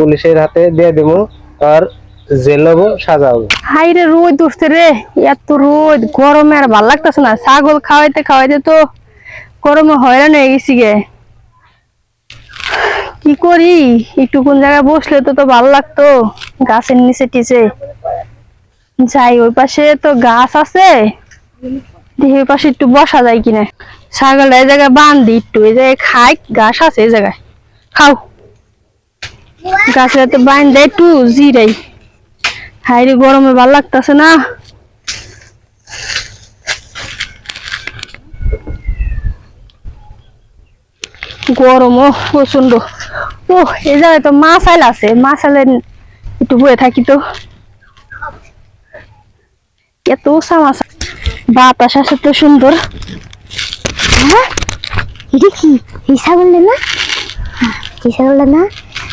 পুলিশের হাতে দিয়ে দেবো, আর গরমে আর ভালো লাগতেছে না। ছাগল খাওয়াইতে খাওয়াইতে তো গরমে গেছি কোন জায়গায় বসলে তো তো গাছের নিচে টিচে। যাই, ওই পাশে তো গাছ আছে। ওই পাশে একটু বসা যায় কিনা। ছাগলটা এই জায়গায় বান্ধি একটু এই জায়গায় খাই ঘাস আছে এই জায়গায়। খাও। গাছের তো বান্ধে একটু জিরাই। হাইরে গরমে ভালো লাগতেছে না। গরমও প্রচণ্ড ও এই জায়গায় তো মাছ আইল আছে। মাছ আইলে একটু বয়ে থাকি তো। এত উষা মাছ। বাতাস আছে তো সুন্দর। হ্যাঁ? এটা কি? এই না? এই ছাগলটা না?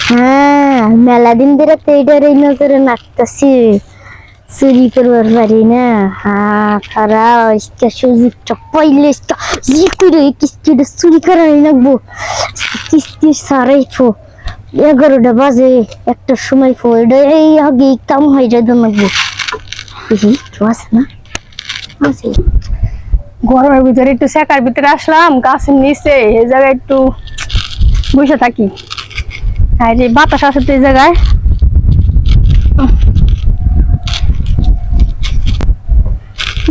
হ্যাঁ মেলা দিন ধরে তো এটার এই নজরে নাচতেছি। চুরি করবার পারি না। হ্যাঁ খারা ইসকা সুযোগটা পাইলে জি করে কিস্তিটা চুরি করাই লাগবো। কিস্তি সারাই ফো, এগারোটা বাজে একটা সময় ফো এটা এই আগে কাম হয়ে যায় কেউ আছে না? আছে। গরমের ভিতরে একটু সেকার ভিতরে আসলাম, গাছের নিচে, এই জায়গায় একটু বসে থাকি। আর যে বাতাস আছে তো এই জায়গায়।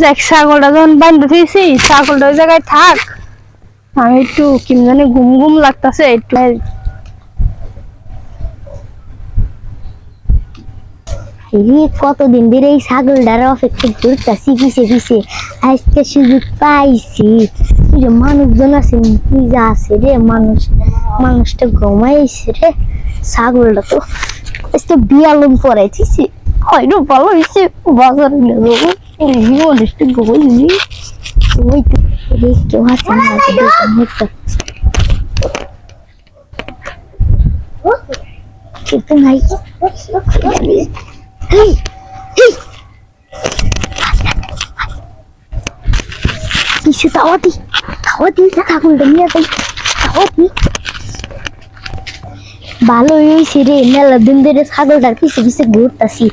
দেখ ছাগলটা যখন বান্ধে দিয়েছি ছাগলটা ওই জায়গায় থাক। আমি একটু কিম জানি ঘুম ঘুম লাগতেছে, একটু এই কতদিন ধরে এই ছাগলটার অপেক্ষা করতেছি পিছে পিছে আজকে সুযোগ পাইছি। যে মানুষজন আছে নিজা আছে রে মানুষ। মানুষটা ঘুমাইছে রে। ছাগলটা তো আজকে বিয়ালম পরাইছি হয়তো ভালো হয়েছে বাজারে মানুষটা ঘুমাইনি ওই তো কেউ আছে না Hey! Hey! কিছু তাওয়া দি ভালো হয়েছে রে, মেলা দিন ধরে ছাগলটার পিছে পিছে ঘুরতাছি।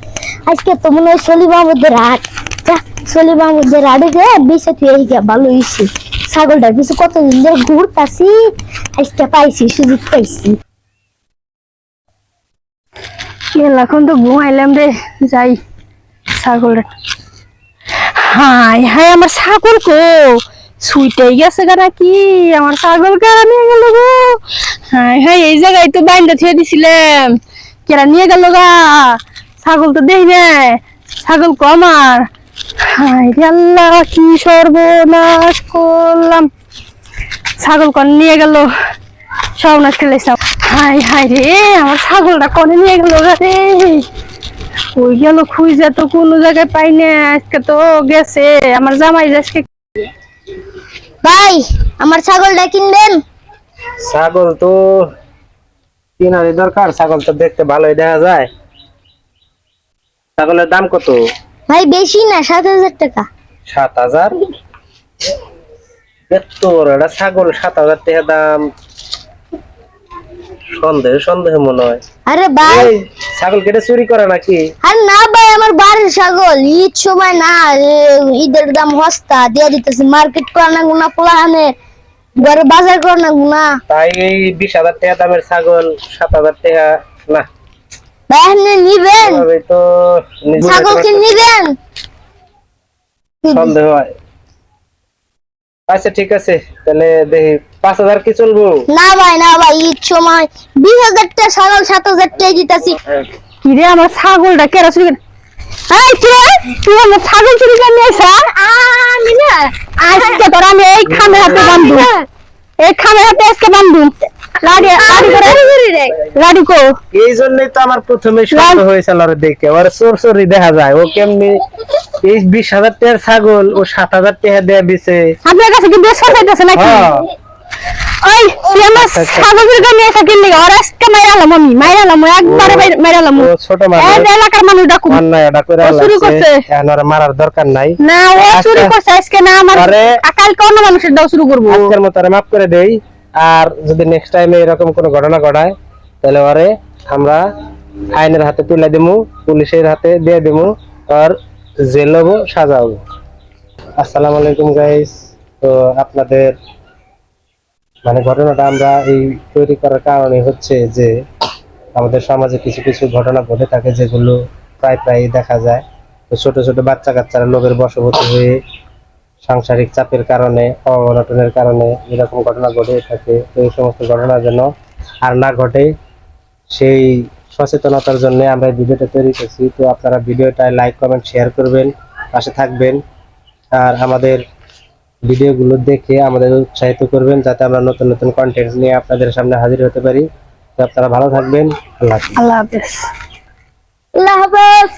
আজকে তো মনে হয় সলিমা মধ্যে রাত যা, সলিমা মধ্যে রাডে যে, বেঁচে তুই গিয়া ভালো হয়েছে। ছাগলটার পিছে কতদিন ধরে ঘুরতাছি, আজকে পাইছি, সুযোগ পাইছি। এখন তো ঘুমাইলাম রে। যাই ছাগলটা হাই হাই, আমার ছাগল কো? ছুইটাই গেছে গা নাকি? আমার ছাগল কেরা নিয়ে গেল গো? হাই হাই, এই জায়গায় তো বাইন্দা থুয়ে দিছিলাম। কেরা নিয়ে গেল গা? ছাগল তো দেই না ছাগল কো আমার? হাই রে আল্লাহ, কি সর্বনাশ করলাম। ছাগল কন নিয়ে গেল? সর্বনাশ খেলেছিলাম হাই হাই রে আমার ছাগলটা কনে নিয়ে গেল রে। ওই গেল খুঁজে তো কোনো জায়গায় পাই না আজকে তো গেছে আমার জামাই আজকে ভাই আমার ছাগলটা কিনবেন? ছাগল তো কেনারই দরকার ছাগল তো দেখতে ভালোই দেখা যায়। ছাগলের দাম কত? ভাই বেশি না সাত হাজার টাকা। সাত হাজার? এত বড় একটা ছাগল সাত হাজার টাকা দাম। সন্দেহ সন্দেহ মনে হয়। আরে ভাই। ছাগল কেটে চুরি করে নাকি? আর না ভাই আমার বাড়ির ছাগল। ঈদ সময় না ঈদের দাম হস্তা দিয়ে দিতেছে। মার্কেট করা না গুনা পোলাহানে ঘরে বাজার করা না গুনা তাই এই বিশ হাজার টাকা দামের ছাগল সাত হাজার টাকা না। ভাই আপনি নিবেন? ছাগল কি নিবেন? সন্দেহ হয়। আচ্ছা ঠিক আছে। তাহলে দেখি পাঁচ হাজার কি চলবো? না ভাই না ভাই ঈদ সময়। বিশ হাজার টাকা ছাগল সাত হাজার দিতেছি। কি রে আমার ছাগলটা কেরা চুরি করে এই কে তুই আমার ছাগল চুরি করে নিয়ে এসা আমি না আজকে তোর আমি এই খামে হাতে বান্ধু। এই খামে হাতে আজকে বান্ধু। লাড়ি লাড়ি করে লাড়ি কো। এই জন্যই তো আমার প্রথমে সন্দেহ হয়েছিল ওরে দেখে। ওর চোর চোরই দেখা যায়। ও কেমনি এই বিশ হাজার টাকার ছাগল ও সাত হাজার টাকা দেয়া দিছে। আপনার কাছে কি বেশ নাকি? হ্যাঁ। ওই তুই আমার ছাগল চুরি নিয়ে কিনলি ওর আজকে মাইরালাম আমি মাইরালাম একবারে মাইরালাম ছোট মানুষ। এলাকার মানুষ ডাকুম অন্যায় এটা করে ও করছে। এখন মারার দরকার নাই। না ও আচ্ছা। করছে আজকে না আমার আরে- কাল কোন মানুষের দাও শুরু করব। আজকের মতো মাফ করে দেই। আর যদি নেক্সট টাইমে এরকম কোনো ঘটনা ঘটায় তাহলে ওরে আমরা আইনের হাতে তুলে দিমু পুলিশের হাতে দিয়ে দিমু। আর জেল হব সাজাবো আসসালামু আলাইকুম গাইস তো আপনাদের মানে ঘটনাটা আমরা এই তৈরি করার কারণে হচ্ছে যে, আমাদের সমাজে কিছু কিছু ঘটনা ঘটে থাকে যেগুলো প্রায় প্রায় দেখা যায়। তো ছোট ছোট বাচ্চা কাচ্চারা লোভের বশবর্তী হয়ে সাংসারিক চাপের কারণে অনটনের কারণে এরকম ঘটনা ঘটে থাকে। তো এই সমস্ত ঘটনা যেন আর না ঘটে, সেই সচেতনতার জন্য আমরা ভিডিওটা তৈরি করছি। তো আপনারা ভিডিওটায় লাইক কমেন্ট শেয়ার করবেন, পাশে থাকবেন। আর আমাদের ভিডিওগুলো দেখে আমাদের উৎসাহিত করবেন, যাতে আমরা নতুন নতুন কন্টেন্ট নিয়ে আপনাদের সামনে হাজির হতে পারি। তো আপনারা ভালো থাকবেন। আল্লাহ আল্লাহ হাফেজ। আল্লাহ হাফেজ।